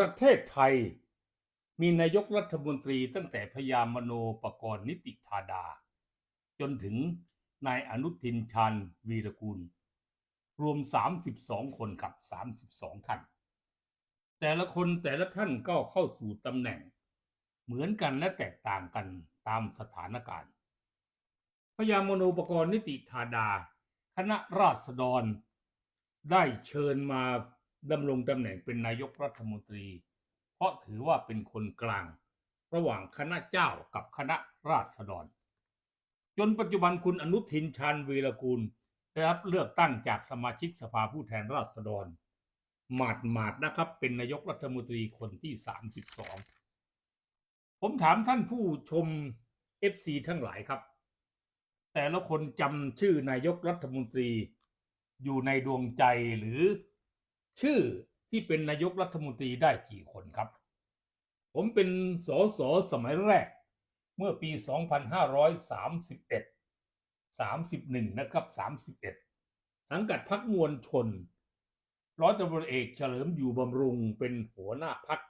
ประเทศไทย มีนายกรัฐมนตรีตั้งแต่พยามโนปกรณ์นิติธาดา จนถึงนายอนุทินชาญวีรกูล รวม 32 คนครับ 32ท่านแต่ละคนแต่ละท่านก็เข้าสู่ตำแหน่ง เหมือนกันและแตกต่างกันตามสถานการณ์ พยามโนปกรณ์นิติธาดา คณะราษฎร ได้เชิญมา ดำรงตำแหน่งเป็นนายกรัฐมนตรี เพราะถือว่าเป็นคนกลาง ระหว่างคณะเจ้ากับคณะราษฎร จนปัจจุบันคุณอนุทินชาญวีรกูลได้รับเลือกตั้งจากสมาชิกสภาผู้แทนราษฎร หมาดหมาดนะครับเป็นนายกรัฐมนตรีคนที่ 32 ผมถามท่านผู้ชม FC ทั้งหลายครับ แต่ละคนจำชื่อนายกรัฐมนตรีอยู่ในดวงใจหรือ ชื่อที่เป็นนายกรัฐมนตรีได้กี่คนครับ ผมเป็นสสสมัยแรก เมื่อปี 2531 31 นะครับ 31 สังกัดพักมวลชน ร้อยตำรวจเอกเฉลิมอยู่บำรุงเป็นหัวหน้าพัก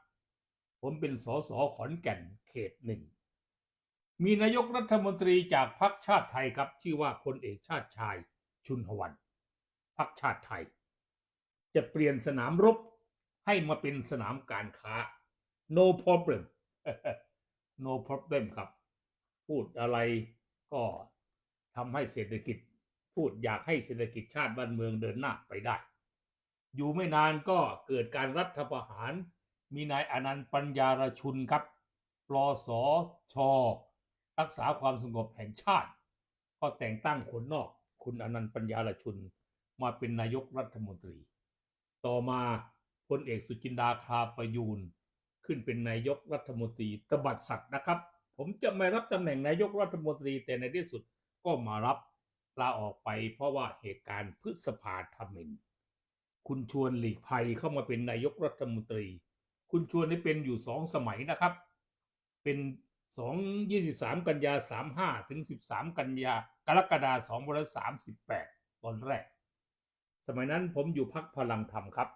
ผมเป็นสสขอนแก่นเขตหนึ่ง มีนายกรัฐมนตรีจากพรรคชาติไทยครับ ชื่อว่าพลเอกชาติชายชุนหวันพรรคชาติไทย จะเปลี่ยนสนามรบให้มาเป็นสนามการค้า no problem no problem ครับ พูดอะไรก็ทำให้เศรษฐกิจ พูดอยากให้เศรษฐกิจชาติบ้านเมืองเดินหน้าไปได้ อยู่ไม่นานก็เกิดการรัฐประหาร มีนายอนันต์ปัญญารชุนครับรอสอชอรักษาความสงบแห่งชาติ ก็แต่งตั้งคนนอก คุณอนันต์ปัญญารชุนมาเป็นนายกรัฐมนตรี ต่อมาพลเอกสุจินดาคาประยูนขึ้นเป็นนายกรัฐมนตรีตบัดสัตว์นะครับ ผมจะไม่รับตำแหน่งนายกรัฐมนตรีแต่ในที่สุดก็มารับลาออกไปเพราะว่าเหตุการณ์พฤษภาธมิน คุณชวนหลีกภัยเข้ามาเป็นนายกรัฐมนตรี คุณชวนนี่เป็นอยู่สองสมัยนะครับ เป็นสองยี่สิบสามกันยาสามห้าถึงสิบสามกันยากรกฎาสองพันสามสิบแปดตอนแรก สมัยนั้นผมอยู่พักพลังธรรมครับ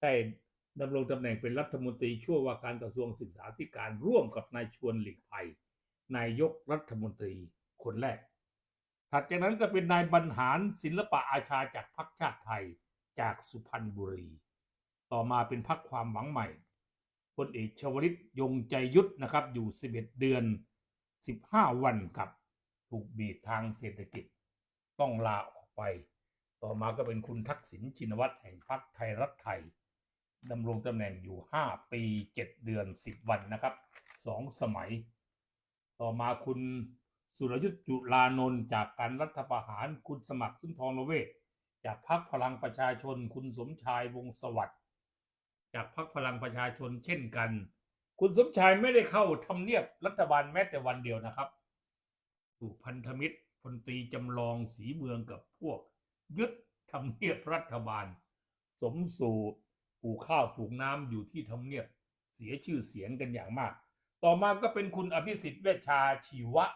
ได้ดำรงตำแหน่งเป็นรัฐมนตรีช่วยว่าการกระทรวงศึกษาธิการร่วมกับนายชวนหลีกภัย นายกรัฐมนตรีคนแรก ถัดจากนั้นก็เป็นนายบรรหารศิลปะอาชาจากพรรคชาติไทยจากสุพรรณบุรี ต่อมาเป็นพรรคความหวังใหม่พลเอกชวลิตยงใจยุทธนะครับอยู่ 11 เดือน 15 วันครับ ถูกบีบทางเศรษฐกิจ ต้องลาออกไป ต่อมาก็เป็นคุณทักษิณชินวัตรแห่งพรรคไทยรักไทยดำรงตำแหน่งอยู่ 5 ปี 7 เดือน 10 วันนะครับสองสมัย ต่อมาคุณสุรยุทธ์จุลานนท์จากการรัฐประหารคุณสมัครสุนทรเวชจากพรรคพลังประชาชน คุณสมชายวงศสวัสดิ์จากพรรคพลังประชาชนเช่นกัน คุณสมชายไม่ได้เข้าทำเนียบรัฐบาลแม้แต่วันเดียวนะครับถูกพันธมิตรพลตรีจำลองสีเมืองกับพวก ยึดทำเนียบรัฐบาล สมสู่ปลูกข้าวปลูกน้ำอยู่ที่ทำเนียบเสียชื่อเสียงกันอย่างมาก ต่อมาก็เป็นคุณอภิสิทธิ์เวชชาชีวะ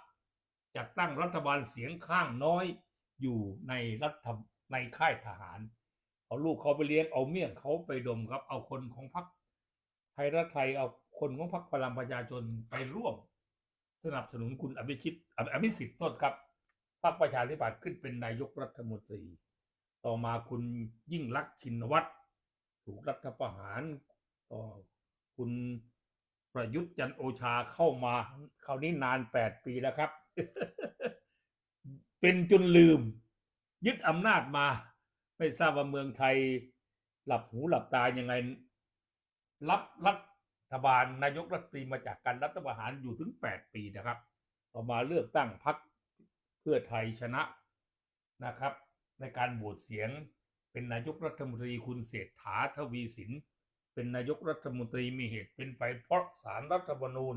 จัดตั้งรัฐบาลเสียงข้างน้อยอยู่ในรัฐในค่ายทหาร เอาลูกเขาไปเลี้ยงเอาเมี่ยงเขาไปดมครับ เอาคนของพรรคไทยรักไทยเอาคนของพรรคพลังประชาชนไปร่วม สนับสนุนคุณอภิชิตออภิสิทธิ์ต้นครับ พรรคประชาธิปัตย์ขึ้นเป็นนายกรัฐมนตรี ต่อมาคุณยิ่งลักษณ์ชินวัตรถูกรัฐประหารต่อคุณประยุทธ์จันโอชาเข้ามาคราวนี้นานแปดปีแล้วครับ เป็นจนลืม ยึดอำนาจมา ไม่ทราบว่าเมืองไทย หลับหูหลับตายังไง รับรัฐบาลนายกรัฐมนตรีมาจากการรัฐประหารอยู่ถึงแปดปีนะครับ ต่อมาเลือกตั้งพรรค พื่อไทยชนะนะครับ ในการโหวตเสียงเป็นนายกรัฐมนตรีคุณเศรษฐาทวีสิน เป็นนายกรัฐมนตรีมีเหตุเป็นไปเพราะสารรัฐธรรมนูญ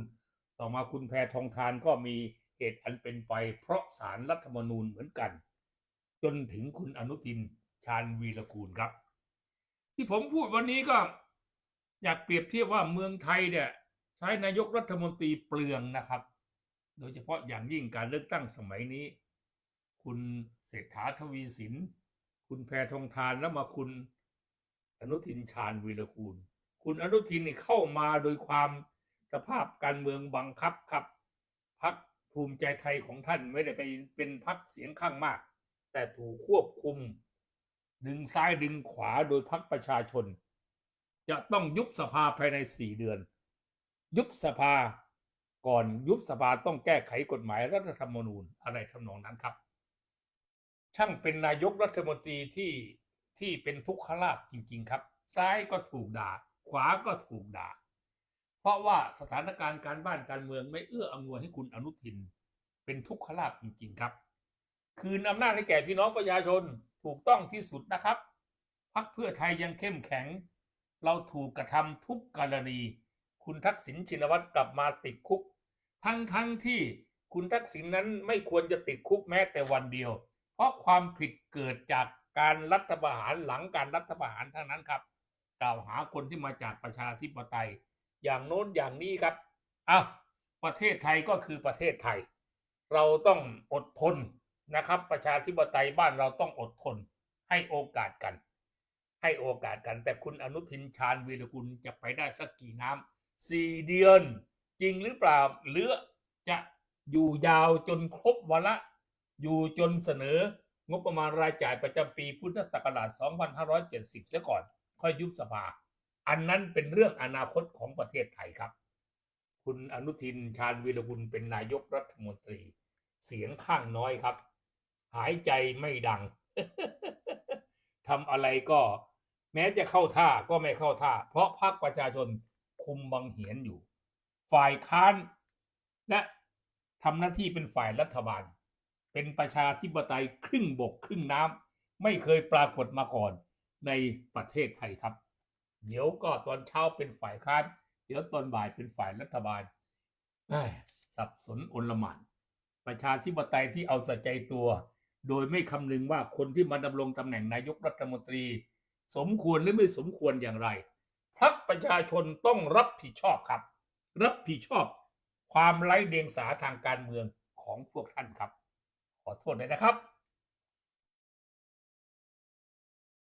ต่อมาคุณแพทองทานก็มีเหตุอันเป็นไปเพราะสารรัฐธรรมนูญเหมือนกัน จนถึงคุณอนุทินชาญวีรกูลครับ ที่ผมพูดวันนี้ก็อยากเปรียบเทียบว่าเมืองไทยเนี่ยใช้นายกรัฐมนตรีเปลืองนะครับ โดยเฉพาะอย่างยิ่งการเลือกตั้งสมัยนี้ คุณเศรษฐาทวีสิน คุณแพทองทานแล้วมาคุณอนุทินชาญวีรกูล คุณอนุทินนี่เข้ามาโดยความสภาพการเมืองบังคับครับพักภูมิใจไทยของท่านไม่ได้ไปเป็นพักเสียงข้างมาก แต่ถูกควบคุม ดึงซ้ายดึงขวาโดยพักประชาชน จะต้องยุบสภาภายในสี่เดือน ยุบสภาก่อนยุบสภาต้องแก้ไขกฎหมายรัฐธรรมนูญอะไรทำนองนั้นครับ ช่างเป็นนายกรัฐมนตรีที่ที่เป็นทุกขลาภจริง ๆ ครับ ซ้ายก็ถูกด่า ขวาก็ถูกด่า เพราะว่าสถานการณ์การบ้านการเมืองไม่เอื้ออำนวยให้คุณอนุทิน เป็นทุกขลาภจริง ๆ ครับ คืนอำนาจให้แก่พี่น้องประชาชนถูกต้องที่สุดนะครับพักเพื่อไทยยังเข้มแข็ง เราถูกกระทำทุกกรณี คุณทักษิณชินวัตรกลับมาติดคุก ทั้งทั้งที่คุณทักษิณนั้นไม่ควรจะติดคุกแม้แต่วันเดียว ราะความผิดเกิดจากการรัฐประหารหลังการรัฐประหารทั้งนั้นครับกล่าวหาคนที่มาจากประชาธิปไตย อย่างโน้นอย่างนี้ครับอ้าวประเทศไทยก็คือประเทศไทย เราต้องอดทนนะครับ ประชาธิปไตยบ้านเราต้องอดทน ให้โอกาสกัน ให้โอกาสกัน แต่คุณอนุทินชาญวีรกุลจะไปได้สักกี่น้ำสี่เดือน จริงหรือเปล่าหรือจะอยู่ยาวจนครบวาระ อยู่จนเสนองบประมาณรายจ่ายประจำปีพุทธศักราช 2570 เสียก่อน ค่อยยุบสภา อันนั้นเป็นเรื่องอนาคตของประเทศไทยครับ คุณอนุทินชาญวีรกุลเป็นนายกรัฐมนตรี เสียงข้างน้อยครับ หายใจไม่ดังทำอะไรก็ แม้จะเข้าท่าก็ไม่เข้าท่า เพราะพรรคประชาชนคุมบังเหียนอยู่ ฝ่ายค้านและทำหน้าที่เป็นฝ่ายรัฐบาล เป็นประชาธิปไตยครึ่งบกครึ่งน้ำไม่เคยปรากฏมาก่อนในประเทศไทยครับ เดี๋ยวก็ตอนเช้าเป็นฝ่ายค้าน เดี๋ยวตอนบ่ายเป็นฝ่ายรัฐบาลสับสนอนลหมาน ประชาธิปไตยที่เอาแต่ใจตัว โดยไม่คำนึงว่าคนที่มาดำรงตำแหน่งนายกรัฐมนตรี สมควรหรือไม่สมควรอย่างไรพรรคประชาชนต้องรับผิดชอบครับ รับผิดชอบความไร้เดียงสาทางการเมืองของพวกท่านครับ ขอโทษด้วยนะครับ